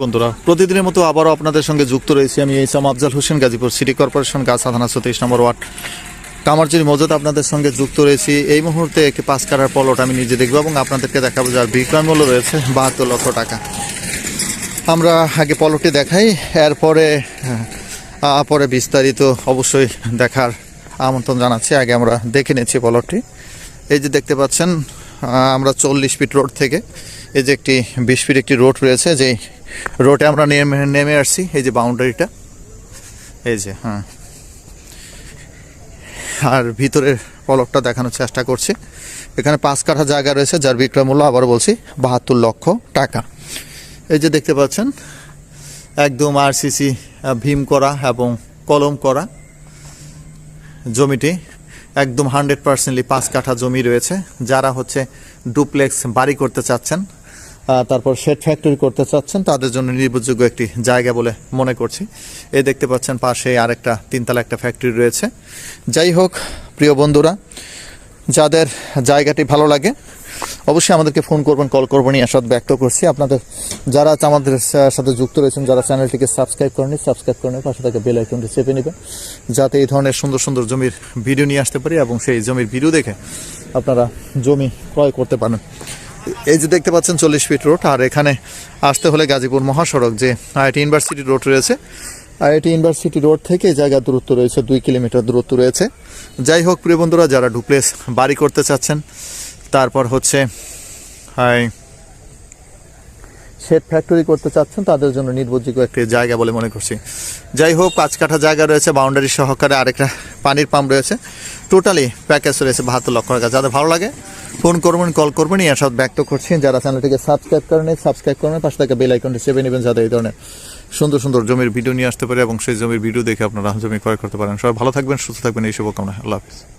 বন্ধুরা, প্রতিদিনের মতো আবারও আপনাদের সঙ্গে যুক্ত রয়েছি আমি এইসাম আফজাল হোসেন, গাজীপুর সিটি কর্পোরেশন, গাছ থানা সতেইশ নম্বর ওয়ার্ড। কামারজির মজুদ আপনাদের সঙ্গে যুক্ত রয়েছি। এই মুহূর্তে একটি পাঁচ কাটার পলট আমি নিজে দেখব এবং আপনাদেরকে দেখাবো যার বিক্রয় মূল্য রয়েছে বাহাত্তর লক্ষ টাকা। আমরা আগে পলটটি দেখাই, এরপরে পরে বিস্তারিত অবশ্যই দেখার আমন্ত্রণ জানাচ্ছি। আগে আমরা দেখে নিচ্ছি পলটটি। এই যে দেখতে পাচ্ছেন আমরা চল্লিশ ফিট রোড থেকে এই যে একটি বিশ ফিট একটি রোড রয়েছে যে রোডে আমরা নেমে নেমে আসছি, এই যে বাউন্ডারিটা এই যে হ্যাঁ। আর ভিতরের পলকটা দেখানোর চেষ্টা করছি। এখানে পাঁচ কাঠা জায়গা রয়েছে, যার বিক্রয় মূল্য আবার বলছি, বাহাত্তর লক্ষ টাকা। এই যে দেখতে পাচ্ছেন, একদম আরসিসি ভীম করা এবং কলম করা জমিটি। একদম হান্ড্রেড পার্সেন্টলি পাঁচ কাঠা জমি রয়েছে। যারা হচ্ছে ডুপ্লেক্স বাড়ি করতে চাচ্ছেন তারপর শেড ফ্যাক্টরি করতে চাচ্ছেন, তাদের জন্য নির্ভরযোগ্য একটি জায়গা বলে মনে করছি। এই দেখতে পাচ্ছেন পাশে আরেকটা তিনতলা একটা ফ্যাক্টরি রয়েছে। যাই হোক, প্রিয় বন্ধুরা, যাদের জায়গাটি ভালো লাগে, অবশ্যই আমাদেরকে ফোন করবেন, কল করবেন, এই আশা ব্যক্ত করছি। আপনাদের যারা আমাদের সাথে যুক্ত রয়েছেন, যারা চ্যানেলটিকে সাবস্ক্রাইব করেনি সাবস্ক্রাইব করে পাশে থেকে বেল আইকনটি চেপে নেবেন, যাতে এই ধরনের সুন্দর সুন্দর জমির ভিডিও নিয়ে আসতে পারি এবং সেই জমির ভিডিও দেখে আপনারা জমি ক্রয় করতে পারেন। এই যে দেখতে পাচ্ছেন চল্লিশ ফিট রোড, আর এখানে আসতে হলে গাজীপুর মহাসড়ক যে আইআইটি ইউনিভার্সিটি রোড রয়েছে। আইআইটি ইউনিভার্সিটি রোড থেকে এই জায়গার দূরত্ব রয়েছে দুই কিলোমিটার দূরত্ব রয়েছে। যাই হোক, প্রিয় বন্ধুরা, যারা ডুপ্লেস বাড়ি করতে চাচ্ছেন, তারপর হচ্ছে হাই শেড ফ্যাক্টরি করতে চাচ্ছেন, তাদের জন্য নির্ভরযোগ্য একটি জায়গা বলে মনে করছি। যাই হোক, পাঁচ কাঠা জায়গা রয়েছে, বাউন্ডারি সহকারে আরেকটা পানির পাম্প রয়েছে। টোটালি প্যাকেজ রয়েছে বাহাত্তর লক্ষ টাকা। যাদের ভালো লাগে ফোন করবেন, কল করবেন, এই সব ব্যক্ত করছেন যারা চ্যানেলটিকে সাবস্ক্রাইব করেন সাবস্ক্রাইব করবেন। পাশে থাকা বেল আইকনটি সেভে নেবেন যাতে এই ধরনের সুন্দর সুন্দর জমির ভিডিও নিয়ে আসতে পারে এবং সেই জমির ভিডিও দেখে আপনারা জমি ক্রয় করতে পারেন। সবাই ভালো থাকবেন, সুস্থ থাকবেন, এই শুভকামনা। আল্লাহ হাফিজ।